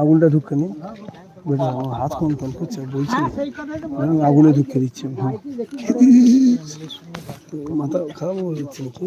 আগুনটা ধুকে নি। আমার হাত কোন কোন করছে? বলছি আগুনে ধুকে দিচ্ছে। মাথা খারাপ হয়ে যাচ্ছে নাকি?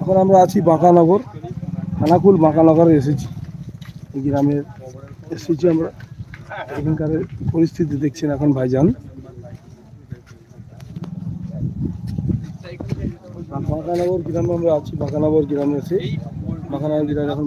এখন আমরা আছি বাঁকানগর খানাকুল বাঁকানগরে এসেছি। এই গ্রামের এসেছি আমরা। এখানকার পরিস্থিতি দেখছেন এখন ভাইজান। বাঁকানগর গ্রামে আমরা আছি, বাঁকানগর গ্রামে এসে বাঁকানগর গ্রামে এখন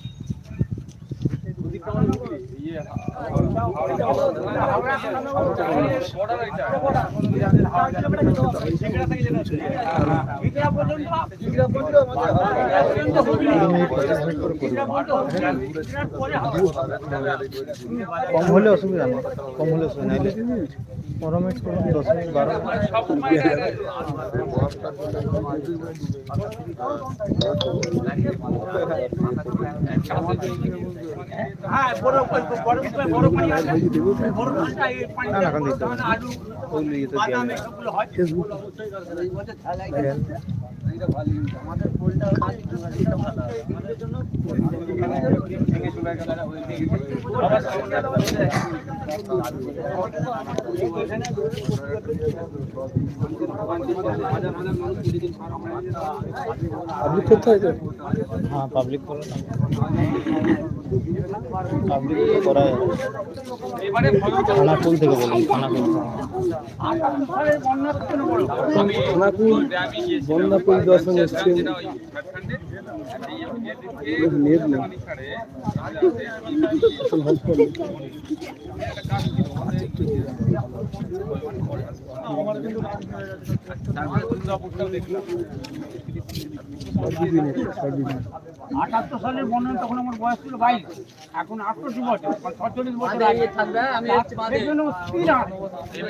কম হলে অসুবিধা নেই কম হলে অসুবিধা নেই। পনেরো মিনিট করুন দশ মিনিট বারো না না এখন দিতে আপনি কোথায় হ্যাঁ পাবলিক করো পাবলিক করা যাবে খানাকুল থেকে বলুন খানাকুল খানাকুল বন্যা দিদি নেই। আটাত্তর সালের বন্যা তখন আমার বয়স ছিল বাইশ এখন আটষট্টি বছর মানে ছচল্লিশ বছর আগে জন্য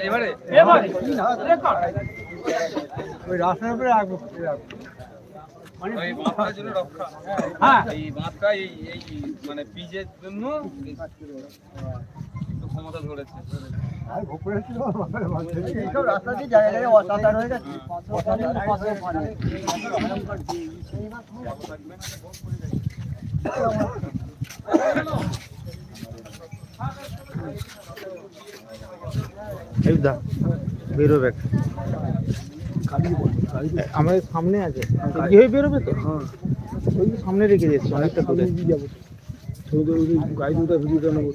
এবারে এবারে রেকর্ড। ওই রাস্তার উপরে রাখব রক্ষা। হ্যাঁ। এই বাঁধটা এই এই মানে পিজের জন্য ক্ষমতা ধরেছে। এইসব রাস্তা এই দা বেরোবে। আমাদের সামনে আছে। হয়ে বেরোবে তো? ওই সামনে রেখে দিয়েছি অনেকটা দূরে। যাব গাড়ি দুটো ভিডিওটা নেব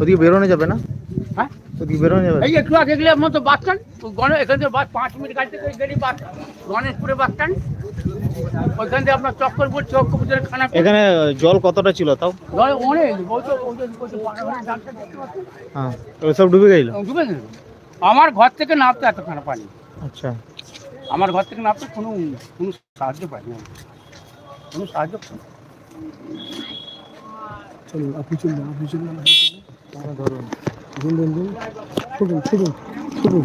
ওদিকে বেরোনো যাবে না? হ্যাঁ? ওদিকে বেরোনো যাবে এই একটু আগে গেলে মতো বাস স্ট্যান্ড গণেশ এখান থেকে বাস পাঁচ মিনিট গাড়ি থেকে গেলি বাস গণেশপুরে বাস স্ট্যান্ড। ওইখান থেকে আপনার চক্করপুর চক্করপুরের খানা এখানে জল কতটা ছিল তাও? ধরে অনেক? হ্যাঁ ওসব ডুবে গেছিল? ডুবে গেল। আমার ঘর থেকে নামতে এতখানা পানি। আচ্ছা। আমার ঘর থেকে নামতে কোনো কোনো সাহায্য পাইনি কোনো সাহায্য পাইনি। চলুন আপনি চলুন আপনি চলুন ধরুন। ধরুন ছুটুন ছুটুন ছুটুন